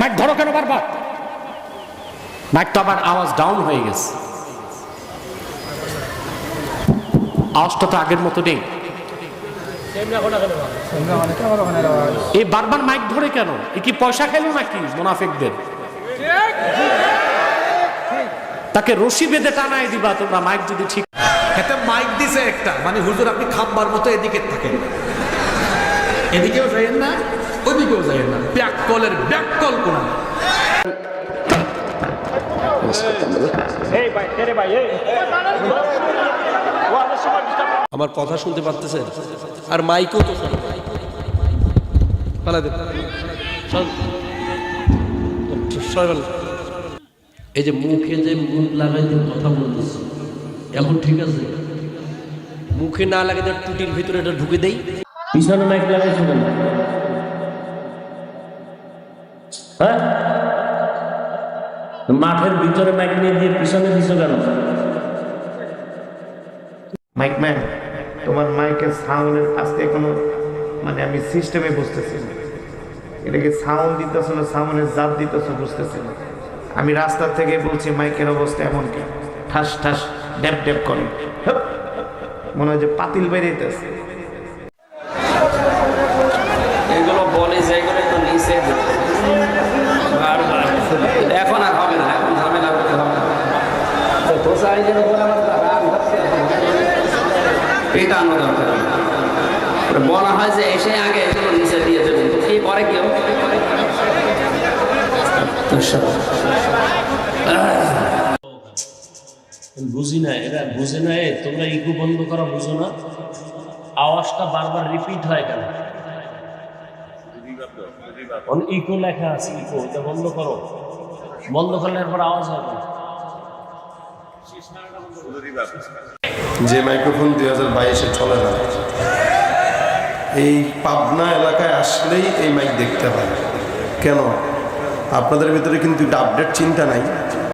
Mic ধরো কেন বারবার? মাইক তো আবার আওয়াজ ডাউন হয়ে গেছে। আওয়াজটা তো আগের মতো নেই। এই বারবার মাইক ধরে কেন? এ কি পয়সা খেলো নাকি মোনাফেকদের? তাকে রশি বেঁধে টানায় দিবা তোমরা মাইক যদি ঠিক এতে মাইক দিছে একটা। মানে হুজুর আপনি খাম্বার মতো এদিকে থাকেন। এদিকেও যাইয়েন না? ওদিকেও যাইয়েন না। ব্যাক কলের ব্যাক কল কোন আমার কথা শুনতে পারতেছেন আর মাইকও তো শোনে পালা দে। চল। সবাই পালা। এই যে মুখে যে মুখ লাগাই দিয়ে কথা বলতেছি এখন ঠিক আছে? মুখে না লাগে যে টুটির ভিতরে এটা ঢুকে দেই। পিছনে মাইক লাগাইছো কেন? হ্যাঁ? মাঠের ভিতরে মাইক নিয়ে দিয়ে পিছনে দিছো কেন? মাইক ম্যান তোমার মাইকের সাউন্ডের আজকে কোনো মানে আমি সিস্টেমে বুঝতেছি না। এটাকে সাউন্ড দিতেছ না সাউন্ডের জাত দিতেছ বুঝতেছি না। আমি রাস্তা থেকে বলছি মাইকের অবস্থা এমন কি। ঠাস ঠাস ড্যাপ ড্যাপ করে! মনে হয় যে পাতিল বেরিয়েতেছে। এগুলো বলে যেগুলো তো নিচে বারবার এখন আর হবে না এখন ঝামেলা করতে হবে না তো প্রসারিজের উপর আমার রাগ হচ্ছে বলা হয় যে এসে আগে নিচে দিয়ে দেবেন। তো কি করে কেউ বুঝি না, এরা বুঝে না এ, তোমরা ইকো বন্ধ করা বুঝো না। আওয়াজটা বারবার রিপিট হয় কেন? ইকো লেখা আছে ইকো এটা বন্ধ করো। বন্ধ করলে এরপর আওয়াজ হবে। যে মাইক্রোফোন দুই হাজার বাইশে চলে না, এই পাবনা এলাকায় আসলেই এই মাইক দেখতে হয়। কেন? আপনাদের ভিতরে কিন্তু আপডেট চিন্তা নাই।